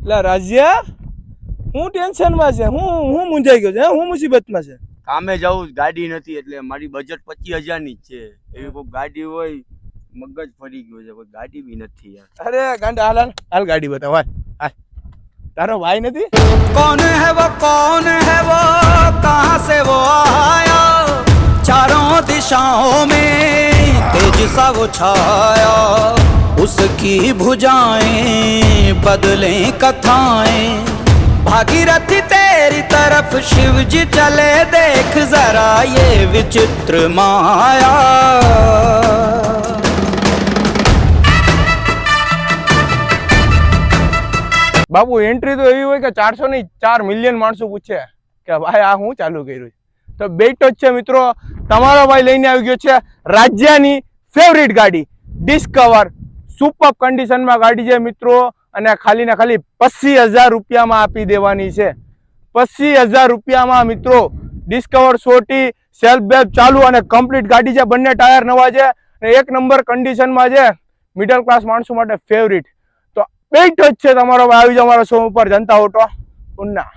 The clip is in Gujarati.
એટલે રાજ્યા હું ટેન્શનમાં છે હું હું મૂંઝાઈ ગયો છે હે? હું મુસીબતમાં છે કામે જવું ગાડી નથી એટલે મારી બજેટ પચીસ હજાર ની જ છે એવી કોઈ ગાડી હોય મગજ ફરી ગયો છે કોઈ ગાડી બી નથી યાર અરે ગાંડા હાલ હાલ હાલ ગાડી બતાવ હાલ હાલ તારો ભાઈ નથી कौन है वो कौन है वो कहाँ से वो आया चारों दिशाओं में तेज सा वो छाया उसकी भुजाएं बदले कथाएं भागीरथी तेरी तरफ शिव जी चले देख जरा ये विचित्र माया બાબુ એન્ટ્રી તો એવી હોય કે ચારસો ની ચાર મિલિયન માણસો પૂછે કે ભાઈ આ હું ચાલુ કર્યું છે. તો બેટો જ છે મિત્રો તમારો ભાઈ લઈને આવી ગયો છે રાજ્યની ફેવરિટ ગાડી ડિસ્કવર સુપર કન્ડિશનમાં ગાડી છે મિત્રો. અને ખાલી ને ખાલી પચીસ હજાર રૂપિયામાં આપી દેવાની છે. પચીસ હજાર રૂપિયામાં મિત્રો ડિસ્કવર સોટી સેલ્ફ બેલ્ફ ચાલુ અને કમ્પ્લીટ ગાડી છે. બંને ટાયર નવા છે. એક નંબર કન્ડિશનમાં છે. મિડલ ક્લાસ માણસો માટે ફેવરિટ તો બેટ જ છે તમારો આવી જાઓ અમારા શો ઉપર. જનતા ઓટો ઉન્ના.